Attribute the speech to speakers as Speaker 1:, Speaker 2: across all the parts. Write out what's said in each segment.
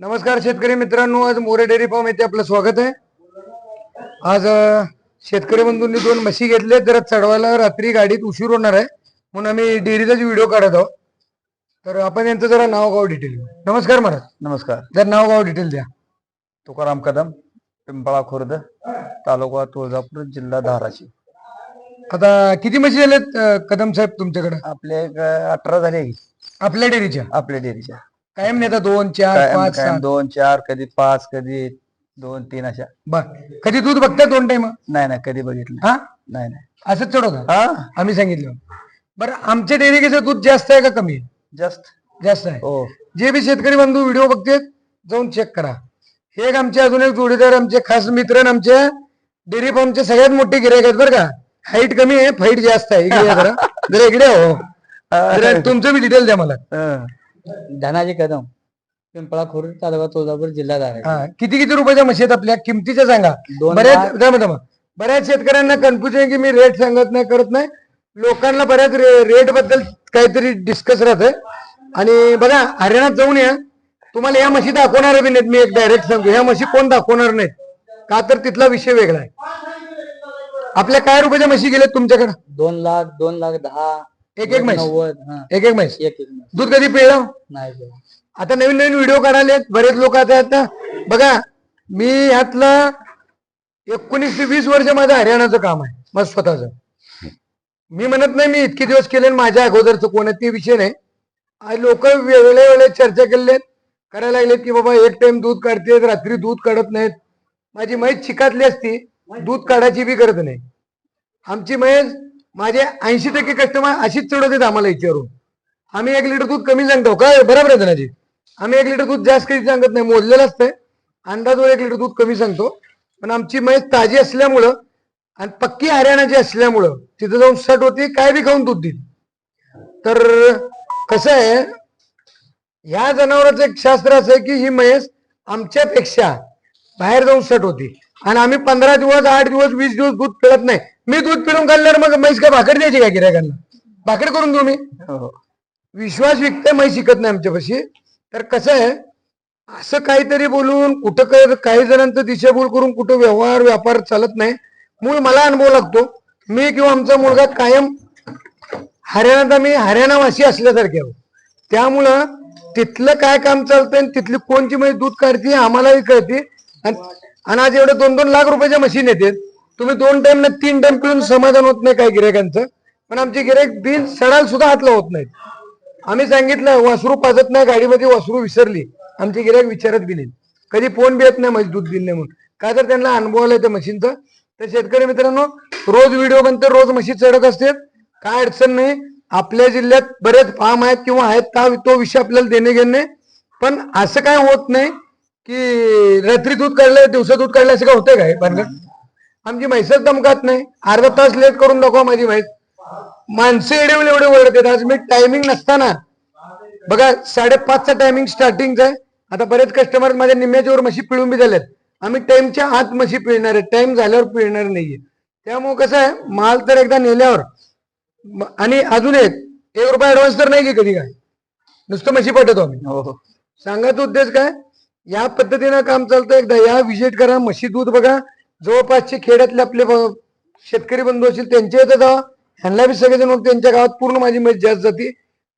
Speaker 1: नमस्कार शेतकरी मित्रांनो आज मोरे डेअरी फार्म येथे आपलं स्वागत आहे. आज शेतकरी बंधूंनी दोन म्हशी घेतले जरा चढवायला रात्री गाडीत उशीर होणार आहे. म्हणून आम्ही डेअरीचाच व्हिडिओ काढत आहोत. तर आपण यांचं जरा नाव गाव डिटेल घेऊ. नमस्कार महाराज.
Speaker 2: नमस्कार.
Speaker 1: जर नाव गाव डिटेल द्या.
Speaker 2: तुकाराम कदम पिंपळा खुर्द तालुका तुळजापूर जिल्हा धाराशिव.
Speaker 1: आता किती म्हशी झाल्यात अं, कदम साहेब तुमच्याकडे?
Speaker 2: आपले एक अठरा झाले.
Speaker 1: आपल्या डेअरीच्या.
Speaker 2: आपल्या डेअरीच्या.
Speaker 1: कायम नेता दोन चार
Speaker 2: कायम-
Speaker 1: पाच
Speaker 2: कायम
Speaker 1: सात?
Speaker 2: दोन चार कधी पाच कधी दोन तीन अशा.
Speaker 1: बर. कधी दूध बघता दोन टाइम
Speaker 2: नाही नाही कधी बघितलं
Speaker 1: हा?
Speaker 2: नाही नाही.
Speaker 1: असंच चढवता
Speaker 2: हा.
Speaker 1: आम्ही सांगितलं. बरं आमच्या डेअरी कसं दूध जास्त आहे का कमी? आहे
Speaker 2: जस्ट
Speaker 1: जास्त आहे.
Speaker 2: हो.
Speaker 1: जे बी शेतकरी बंधू व्हिडिओ बघते जाऊन चेक करा. हे एक आमचे अजून एक जोडीदार आमचे खास मित्र आणि आमच्या डेअरी फार्मचे सगळ्यात मोठे गिरायक आहेत बरं का. हाईट कमी आहे फाईट जास्त आहे. इकडे या जरा. जरा इकडे हो. जरा तुमचं बी डिटेल द्या मला.
Speaker 2: हं.
Speaker 3: धनाजी कदम पिंपळा खुर्द तालुका तुळजापूर जिल्हा धाराशिव.
Speaker 1: हा, किती किती रुपयाच्या म्हशी आहेत आपल्या? किमतीच्या सांगा.
Speaker 3: दोन
Speaker 1: बऱ्याच थांबा, थांबा. बऱ्याच शेतकऱ्यांना कन्फ्युजन आहे की मी रेट सांगत नाही करत नाही. लोकांना बऱ्याच रेटबद्दल काहीतरी डिस्कस राहत आणि बघा हरियाणात जाऊन या. तुम्हाला या म्हशी दाखवणार बी नाहीत. मी एक डायरेक्ट सांगतो. ह्या म्हशी कोण दाखवणार नाहीत? का तर तिथला विषय वेगळा आहे. आपल्या काय रुपयाच्या म्हशी गेल्यात तुमच्याकडे?
Speaker 3: दोन लाख दोन लाख दहा
Speaker 1: एक एक म्हैस.
Speaker 3: नव्वद हा.
Speaker 1: एक एक म्हैस.
Speaker 3: एक एक म्हैस.
Speaker 1: दूध कधी पिळलं?
Speaker 3: नाही.
Speaker 1: आता नवीन नवीन व्हिडिओ काढायले बरेच लोक आता आता बघा मी ह्यातलं एकोणीस ते वीस वर्ष माझं हरियाणाचं काम आहे. माझं स्वतःच. मी म्हणत नाही मी इतके दिवस केले आणि माझ्या अगोदरचं कोण आहे ते विषय नाही. लोक वेगळे वेगळे चर्चा केलेत. करायला लागलेत की बाबा एक टाइम दूध काढतेत रात्री दूध काढत नाहीत. माझी म्हैस चिकातली असती. दूध काढायची बी करत नाही. आमची म्हैस माझे ऐंशी टक्के कस्टमर अशीच चढवतात आम्हाला विचारून आम्ही एक लिटर दूध कमी सांगतो. काय बरोबर आहे धनाजी. आम्ही एक लिटर दूध जास्त कधी सांगत नाही. मोजलेलं असतंय. अंदाजवर एक लिटर दूध कमी सांगतो. पण आमची म्हैस ताजी असल्यामुळं आणि पक्की हरियाणाची असल्यामुळं तिथं जाऊन सट होती काय बी खाऊन दूध देईल. तर कसं आहे ह्या जनावरांचं एक शास्त्र असं आहे की ही म्हैस आमच्यापेक्षा बाहेर जाऊन सट होती. आणि आम्ही पंधरा दिवस आठ दिवस वीस दिवस दूध पिळत नाही. मी दूध पिळून काढल्यावर मग म्हैस काय भाकर द्यायची काय गिरायकांना भाकर करून देऊ मी?
Speaker 2: हो, हो.
Speaker 1: विश्वास विकते माही शिकत नाही आमच्यापाशी तर कसं आहे असं काहीतरी बोलून कुठं काय काही जणांचं दिशाभूल करून कुठं व्यवहार व्यापार चालत नाही. मूळ मला अनुभव लागतो. मी किंवा आमचा मुलगा कायम हरियाणात आम्ही हरियाणावासी असल्यासारखे आहोत. त्यामुळं तिथलं काय काम चालतंय आणि तिथली कोणची म्हैस दूध काढते आम्हालाही कळते. आणि आणि आज एवढे दोन दोन लाख रुपयाच्या मशीन येते. तुम्ही दोन टाइम ना तीन टाइम पिळून समाधान होत नाही काही गिरायकांचं पण आमचे गिरायक बिन सडाल सुद्धा हातला होत नाहीत. आम्ही सांगितलं वासरू पाजत नाही गाडीमध्ये वासरू विसरली. आमचे गिरायक विचारत बी नाहीत. कधी फोन बी येत नाही म्हशी दूध दिले म्हणून. का तर त्यांना अनुभव आलाय त्या मशीनचा. तर शेतकरी मित्रांनो रोज व्हिडिओ बनते रोज मशीन चढत असते. काय अडचण नाही. आपल्या जिल्ह्यात बरेच फार्म आहेत किंवा आहेत का तो विषय आपल्याला देणे घेणे पण असं काय होत नाही की रात्री दूध काढलं दिवसा दूध काढलं असं काय होतंय काय भानगड आमची म्हैसच दमकात नाही. अर्धा तास लेट करून दाखवा माझी म्हैस. माणसं एवढे एवढे ओरडतात आज मी टायमिंग नसताना. बघा साडेपाचचा टायमिंग स्टार्टिंगचा आहे. आता बरेच कस्टमर माझ्या निम्म्याच्या वर म्हशी पिळून बी झाल्यात आम्ही टाइमच्या आत म्हशी पिळणार आहे. टाइम झाल्यावर पिळणार नाहीये. त्यामुळे कसं आहे माल तर एकदा नेल्यावर. आणि अजून एक एक रुपया ऍडव्हान्स तर नाही कधी काय. नुसतं म्हशी पाठवतो आम्ही.
Speaker 2: हो हो.
Speaker 1: सांगायचा उद्देश काय या पद्धतीनं काम चालतं. एकदा या विजिट करा. म्हशी दूध बघा. जवळपासचे खेड्यातले आपले शेतकरी बंधू असतील त्यांच्या इथं जावा ह्यांना बी सगळेजण मग त्यांच्या गावात पूर्ण माझी म्हैस जास्त जाते.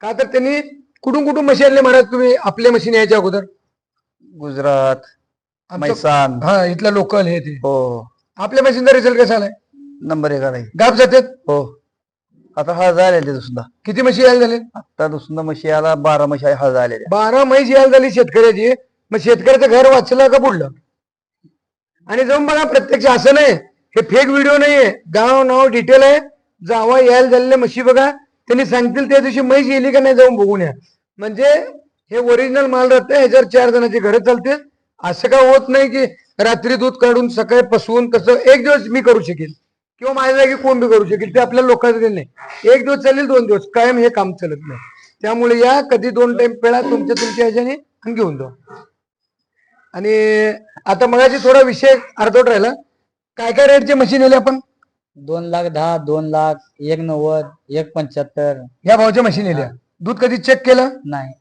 Speaker 1: का तर त्यांनी कुठून कुठून म्हशी आणले महाराज तुम्ही? आपल्या म्हशी न्यायच्या अगोदर.
Speaker 2: गुजरात मैसान.
Speaker 1: हा इथला लोकल हे ते.
Speaker 2: हो.
Speaker 1: आपल्या म्हशींचा रिझल्ट कसा आलाय?
Speaker 2: नंबर एक आहे
Speaker 1: गाप जातात?
Speaker 2: हो. आता हळद आलेले सुद्धा.
Speaker 1: किती म्हशी यायला झाले?
Speaker 2: आता दुसरा म्हशी आला बारा म्हशी हळद आलेल्या
Speaker 1: बारा म्हैस यायला झाली शेतकऱ्याची. मग शेतकऱ्याचं घर वाचलं का बुडलं? आणि जाऊन बघा प्रत्यक्ष असं नाही. हे फेक व्हिडिओ नाहीये. गाव नाव डिटेल आहे. जावा यायला झालेल्या म्हशी बघा. त्यांनी सांगतील त्या दिवशी म्हैस येली का नाही जाऊन बघून या. म्हणजे हे ओरिजिनल माल राहतं ह्याच्यावर चार जणांची घरं चालते असं काय होत नाही की रात्री दूध काढून सकाळी पसवून कसं एक दिवस मी करू शकेल? किंवा माझ्या जागी कोण बी करू शकेल? ते आपल्या लोकांचं नाही. एक दिवस चालेल दोन दिवस. कायम हे काम चालत नाही. त्यामुळे या कधी दोन टाइम पेळा तुमच्या तुमच्या ह्याच्याने घेऊन जाऊ. आणि आता मगाशी थोडा विषय अर्धवट राहिला. काय काय रेटचे मशीन आले आपण?
Speaker 3: दोन लाख दहा दोन लाख एक नव्वद एक पंच्याहत्तर.
Speaker 1: या भावाच्या मशीन आल्या दूध कधी चेक केलं?
Speaker 3: नाही.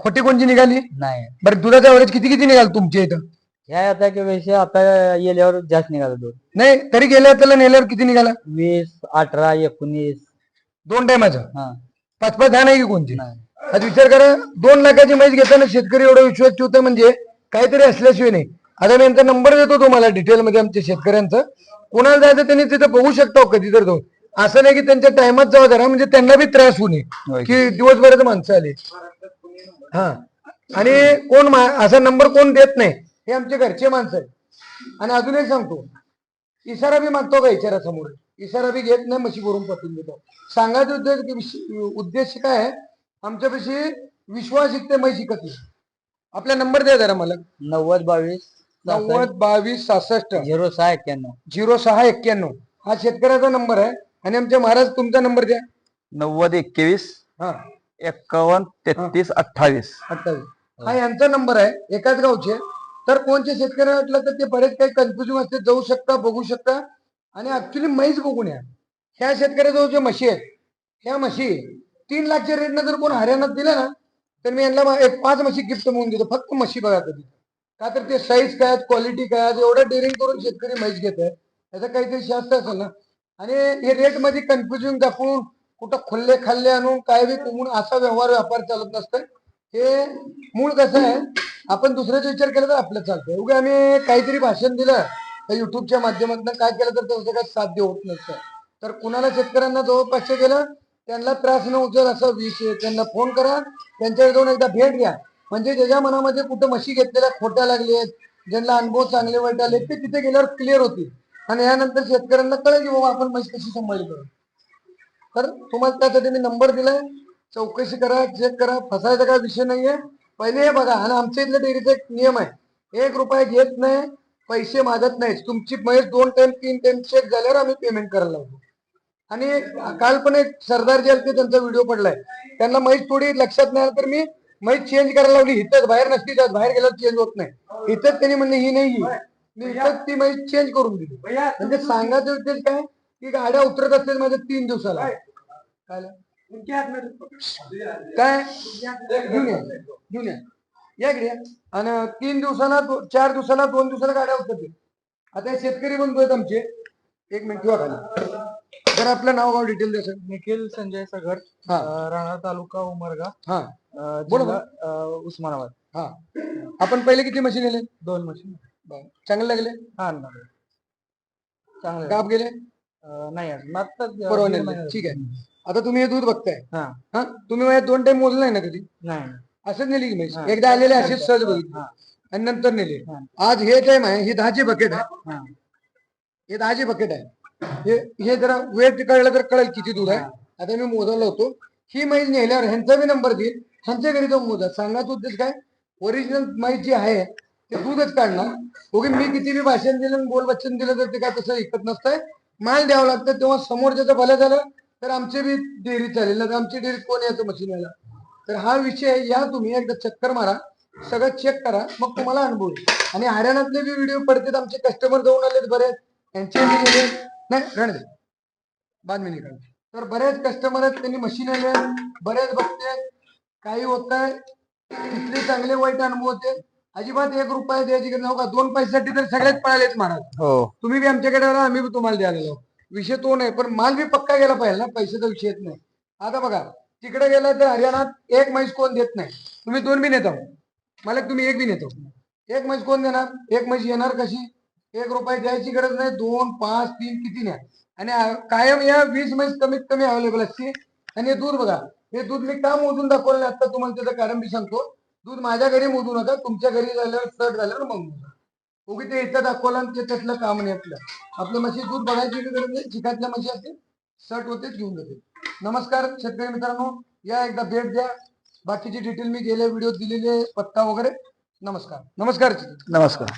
Speaker 1: खोटी कोणची निघाली?
Speaker 3: नाही.
Speaker 1: बरं दुधाचा ॲव्हरेज किती किती निघाल तुमच्या इथं?
Speaker 3: ह्या आता की विषय आता गेल्यावर जास्त निघाला दूध.
Speaker 1: नाही तरी गेल्या त्याला नेल्यावर किती निघाला?
Speaker 3: वीस अठरा एकोणीस.
Speaker 1: दोन टायमाचं?
Speaker 3: हा.
Speaker 1: पाच पाच दहा नाही की कोणती
Speaker 3: नाही.
Speaker 1: आज विचार करा दोन लाखाची म्हैस घेताना शेतकरी एवढा विश्वास ठेवतो म्हणजे काहीतरी असल्याशिवाय नाही. आता मी यांचा नंबर देतो तुम्हाला डिटेलमध्ये आमच्या शेतकऱ्यांचा. कोणाला जायचं त्यांनी तिथं बघू शकता हो कधी तर तो. असं नाही की त्यांच्या टायमात जावा जरा म्हणजे त्यांना बी त्रास होऊ नये. की दिवसभरात माणसं आली. हा. आणि कोण असा नंबर कोण देत नाही हे आमचे घरचे माणसं आहेत. आणि अजून एक सांगतो इशारा बी मागतो का इशारा समोर इशारा बी घेत नाही म्हशी भरून पटवून देतो. सांगायचं उद्देश उद्देश काय आहे? आमच्यापाशी विश्वास शिकते म्हैस शिकत आपला नंबर द्या जरा मला.
Speaker 3: नव्वद बावीस
Speaker 1: नव्वद बावीस सहासष्ट.
Speaker 3: झिरो सहा एक्क्याण्णव.
Speaker 1: झिरो सहा एक्क्याण्णव. हा शेतकऱ्याचा नंबर आहे. आणि आमच्या महाराज तुमचा नंबर द्या.
Speaker 2: नव्वद एकवीस
Speaker 1: हा.
Speaker 2: एक्कावन्न तेहतीस अठ्ठावीस.
Speaker 1: अठ्ठावीस. हा यांचा नंबर आहे. एकाच गावचे. तर कोणचे शेतकरी वाटलं तर ते बरेच काही कन्फ्युजन असते जाऊ शकता बघू शकता. आणि ऍक्च्युली म्हैस बघून या. ह्या शेतकऱ्याजवळ जे म्हशी आहेत ह्या म्हशी तीन लाखच्या रेटनं जर कोण हरियाणात दिलं ना तर मी यांना एक पाच म्हशी गिफ्ट म्हणून देतो. फक्त म्हशी बघा कधी. का तर ते साईज काय क्वालिटी काय आहेत, एवढं डेअरिंग करून शेतकरी म्हैस घेत आहे त्याचं काहीतरी शास्त्र असेल ना. आणि हे रेटमध्ये कन्फ्युजन दाखवून कुठं खुल्ले खाल्ले आणून काय बी कमवून असा व्यवहार व्यापार चालत नसतं हे मूळ कसं आहे आपण दुसऱ्याचा विचार केला तर आपलं चालतं उगा आम्ही काहीतरी भाषण दिलं तर युट्यूबच्या माध्यमातून काय केलं तर त्याचं काय साध्य होत नसतं. तर कुणाला शेतकऱ्यांना जवळपासचे गेलं त्यांना त्रास न उचल असा विषय त्यांना फोन करा त्यांच्याकडे जाऊन एकदा भेट घ्या. म्हणजे ज्याच्या मनामध्ये कुठं म्हशी घेतलेल्या खोट्या लागले ज्यांना अनुभव चांगले वाईट आले ते तिथे गेल्यावर क्लिअर होतील. आणि यानंतर शेतकऱ्यांना कळेल की बाबा आपण म्हशी कशी सांभाळली करू. तर तुम्हाला त्यासाठी मी नंबर दिलाय. चौकशी करा चेक करा. फसायचा काय विषय नाहीये. पहिले हे बघा आणि आमच्या इथल्या डेअरीचा एक नियम आहे. एक रुपया घेत नाही पैसे मागत नाही तुमची म्हैस दोन टाइम तीन टाइम चेक झाल्यावर आम्ही पेमेंट करायला लागतो आणि काल पण एक सरदार जे ते त्यांचा व्हिडिओ पडलाय. त्यांना म्हैस थोडी लक्षात नाही आला तर मी म्हैस चेंज करायला लावली. इथंच बाहेर नसती जात बाहेर गेल्यावर चेंज होत नाही. इथंच त्यांनी म्हणले ही नाही ही मी इथंच ती म्हैस चेंज करून दिली. म्हणजे सांगायचं उद्देश काय? की गाड्या उतरत असतील माझ्या तीन दिवसाला. काय? घेऊन या. घेऊन या. या इकडे या. आणि तीन दिवसाला चार दिवसाला दोन दिवसाला गाड्या उतरतील. आता शेतकरी बंधू आहेत आमचे. एक मिनिट ठेवा खाली. तर आपलं नाव गाव डिटेल द्या सर
Speaker 3: निखिल संजय सगड
Speaker 1: हा.
Speaker 3: राणा तालुका उमरगा
Speaker 1: हा.
Speaker 3: अं,
Speaker 1: बोला,
Speaker 3: जिल्हा, अं, उस्मानाबाद.
Speaker 1: हा. आपण पहिले किती मशीन नेले?
Speaker 3: दोन मशीन
Speaker 1: चांगले लागले?
Speaker 3: हा ना. चांगलं
Speaker 1: काप गेले?
Speaker 3: अं, नाही अजून. आत्ताच, अं,
Speaker 1: परवा
Speaker 3: दीड
Speaker 1: नेले.
Speaker 3: महिना
Speaker 1: ठीक आहे. आता तुम्ही हे दूध बघताय.
Speaker 3: हा.
Speaker 1: हा? तुम्ही माझ्या दोन टाइम मोजलं नाही ना कधी?
Speaker 3: नाही.
Speaker 1: असंच नेली की म्हैस
Speaker 3: हा.
Speaker 1: एकदा आलेले असेच सहज बघितले.
Speaker 3: हा.
Speaker 1: आणि नंतर नेले.
Speaker 3: हा.
Speaker 1: आज हे टाइम आहे ही दहाची बकेट आहे.
Speaker 3: हा.
Speaker 1: हे दहाची बकेट आहे. हे हे जरा वेट कळलं तर कळेल किती दूध आहे. आता मी मोजायला होतो. ही म्हैस नेल्यावर ह्यांचा मी नंबर देईल. ह्यांच्या घरी जाऊन मोजा. सांगायचा उद्देश काय? ओरिजिनल म्हैस जी आहे ते दूधच काढणार. ओके मी किती बी भाषण दिलं बोल वचन दिलं तर ते काय तसं ऐकत नसतंय. माल द्यावं लागतं. तेव्हा समोरच्याचं भलं झालं तर आमची बी डेअरी चालेल ना आमची डेअरी कोण यायचं मशीन यायला तर हा विषय या तुम्ही एकदा चक्कर मारा. सगळं चेक करा. मग तुम्हाला अनुभव आणि हरियाणातले बी व्हिडिओ पडतात. आमचे कस्टमर जाऊन आलेत बरेच. त्यांचे नाही रण दे. बाद मी निकाल तर बरेच कस्टमर आहेत त्यांनी मशीन आले बरेच बघते. काही होत आहे तिथले चांगले वाईट अनुभव होते. अजिबात एक रुपया द्यायची गरज नाही. हो दोन पैशासाठी तर सगळेच पळालेच महाराज
Speaker 2: हो.
Speaker 1: तुम्ही बी आमच्याकडे आला आम्ही बी तुम्हाला द्यायला. विषय तो नाही पण माल बी पक्का गेला पाहिजे ना. पैशाचा विषय येत नाही. आता बघा तिकडे गेला तर हरियाणात एक म्हैस कोण देत नाही. तुम्ही दोन बी नेता मला तुम्ही एक बी नेतो एक म्हैस कोण देणार? एक म्हैस येणार कशी? एक रुपये द्यायची गरज नाही दोन पाच तीन किती न्या. आणि कायम या वीस म्हैस कमीत कमी अवेलेबल असते. आणि हे दूध बघा हे दूध मी का मोजून दाखवलं नाही? आता तुम्हाला त्याचं कारण मी सांगतो. दूध माझ्या घरी मोजू नका तुमच्या घरी झाल्यावर सट झाल्यावर मग मोजा. उगी ते इथं दाखवलं आणि ते त्यातलं काम नाही आपलं. आपल्या म्हशी दूध बघायची गरज नाही चिकातल्या म्हशी असते सट होते घेऊन जाते. नमस्कार शेतकरी मित्रांनो. या एकदा भेट द्या. बाकीची डिटेल मी गेल्या व्हिडिओ दिलेले पत्ता वगैरे. नमस्कार. नमस्कार.
Speaker 2: नमस्कार.